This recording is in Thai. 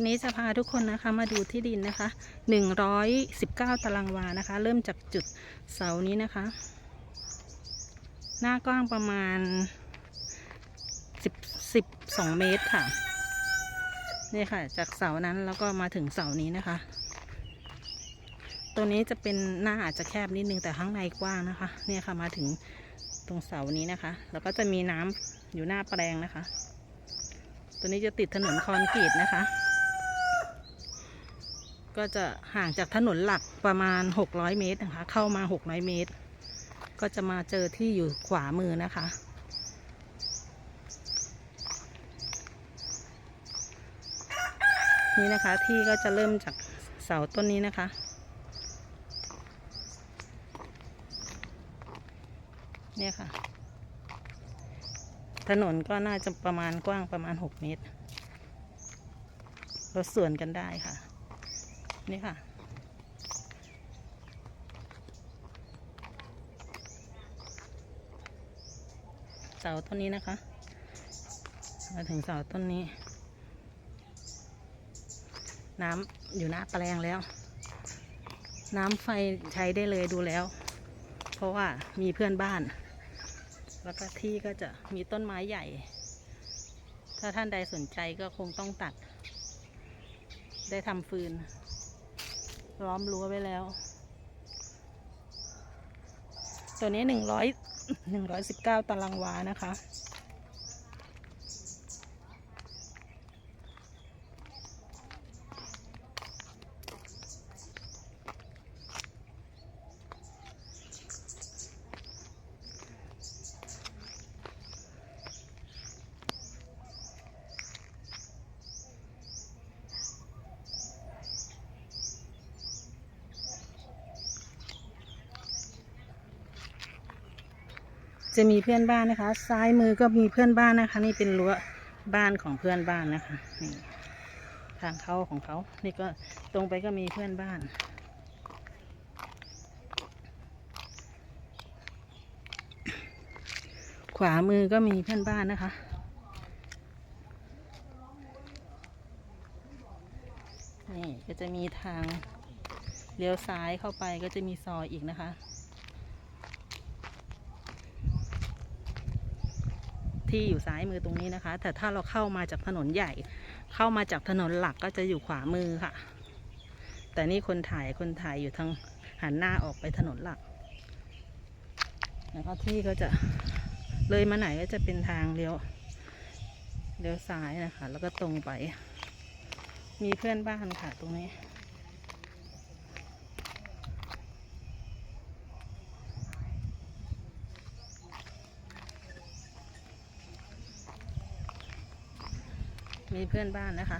วันนี้จะพาทุกคนนะคะมาดูที่ดินนะคะ 119 ตารางวานะคะ เริ่มจากจุดเสานี้นะคะ หน้ากว้างประมาณ 10 12 เมตรค่ะ นี่ค่ะ จากเสานั้นแล้วก็มาถึงเสานี้นะคะตรงนี้จะเป็นหน้าอาจจะแคบนิดนึงแต่ข้างในกว้างนะคะ เนี่ยค่ะมาถึงตรงเสานี้นะคะ แล้วก็จะมีน้ำอยู่หน้าแปลงนะคะ ตัวนี้จะติดถนนคอนกรีตนะคะ ก็จะห่างจากถนนหลักประมาณ 600 เมตรนะคะ เข้ามา 600 เมตร ก็จะมาเจอที่อยู่ขวามือนะคะ นี่นะคะที่ก็จะเริ่มจากเสาต้นนี้นะคะ เนี่ยค่ะ ถนนก็น่าจะประมาณกว้างประมาณ 6 เมตรรถสวนกันได้ค่ะ นี่ค่ะ เสาต้นนี้นะคะ มาถึงเสาต้นนี้ น้ำอยู่หน้าแปลงแล้ว น้ำไฟใช้ได้เลยดูแล้ว เพราะว่ามีเพื่อนบ้าน แล้วก็ที่ก็จะมีต้นไม้ใหญ่ ถ้าท่านใดสนใจก็คงต้องตัดได้ทำฟืน ล้อมรั้วไว้แล้ว ตัวนี้หนึ่งร้อยหนึ่งร้อยสิบเก้าตารางวานะคะ จะมีเพื่อนบ้านนะคะ ซ้ายมือก็มีเพื่อนบ้านนะคะ นี่เป็นรั้วบ้านของเพื่อนบ้านนะคะนี่ทางเข้าของเขา นี่ก็ตรงไปก็มีเพื่อนบ้านขวามือก็มีเพื่อนบ้านนะคะ นี่ก็จะมีทางเลี้ยวซ้ายเข้าไปก็จะมีซอยอีกนะคะ ที่อยู่ซ้ายมือตรงนี้นะคะ แต่ถ้าเราเข้ามาจากถนนใหญ่ เข้ามาจากถนนหลักก็จะอยู่ขวามือค่ะ แต่นี่คนถ่ายคนถ่ายอยู่ทางหันหน้าออกไปถนนหลัก แล้วก็ที่ก็จะเลยมาไหนก็จะเป็นทางเลี้ยวเลี้ยวซ้ายนะคะ แล้วก็ตรงไป มีเพื่อนบ้านค่ะตรงนี้ มีเพื่อนบ้านนะคะ